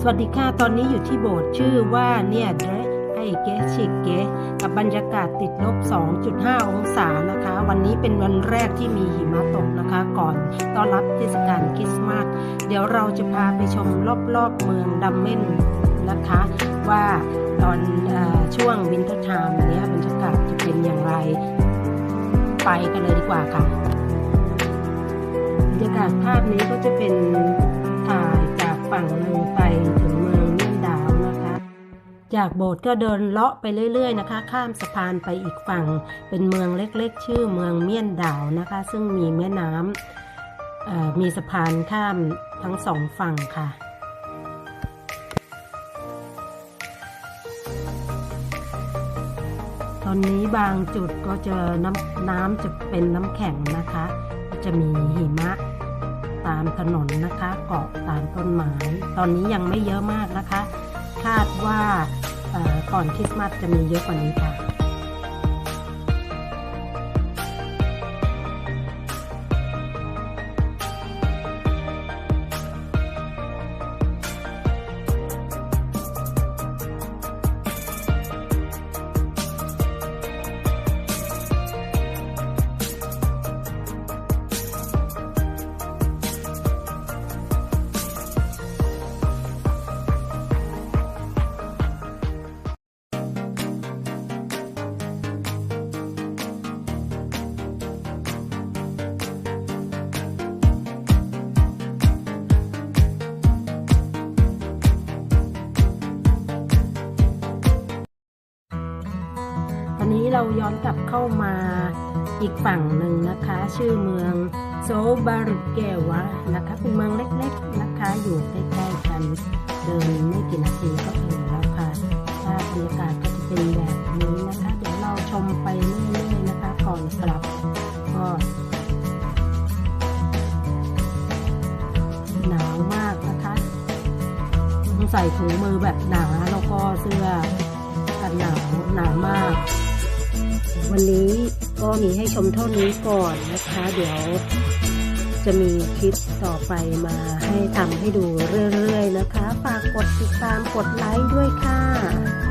สวัสดีค่ะ ตอนนี้อยู่ที่โบสถ์ชื่อว่าเนี่ยเดรไอเกชิเกกับบรรยากาศติดลบ 2.5 องศานะคะ วันนี้เป็นวันแรกที่มีหิมะตกนะคะ ก่อนต้อนรับเทศกาลคริสต์มาส เดี๋ยวเราจะพาไปชมรอบๆเมืองดัมเมนนะคะ ว่าตอนออช่วงวินเทอร์ไทม์เนี้ยบรรยากาศจะเป็นอย่างไร ไปกันเลยดีกว่าค่ะบรรยากาศภาพนี้ก็จะเป็นถ่ายจากฝั่งหนึ่งไป จากโบสถ์ก็เดินเลาะไปเรื่อยๆนะคะ ข้ามสะพานไปอีกฝั่ง เป็นเมืองเล็กๆ ชื่อเมืองเมี่ยนดาวนะคะ ซึ่งมีแม่น้ำมีสะพานข้ามทั้งสองฝั่งค่ะตอนนี้บางจุดก็จะน้ำน้ำจะเป็นน้ำแข็งนะคะ จะมีหิมะตามถนนนะคะ เกาะตามต้นไม้ ตอนนี้ยังไม่เยอะมากนะคะ คาดว่า ก่อนคริสต์มาสจะมีเยอะกว่านี้ค่ะ นี้เราย้อนกลับเข้ามาอีกฝั่งหนึ่งนะคะ ชื่อเมืองโซบารุเกวะนะคะเป็นเมืองเล็กๆนะคะอยู่ใกล้ๆกันเดินไม่กี่นาทีก็ถึงแล้วค่ะถ้าบรรยากาศก็จะเป็นแบบนี้นะคะ เดี๋ยวเราชมไปเรื่อยๆนะคะก่อนกลับก็หนาวมากนะคะต้องใส่ถุงมือแบบหนาแล้วก็เสื้อกันหนาวหนามาก วันนี้ก็มีให้ชมเท่านี้ก่อนนะคะ เดี๋ยวจะมีคลิปต่อไปมาให้ทำให้ดูเรื่อยๆนะคะ ฝากกดติดตามกดไลค์ด้วยค่ะ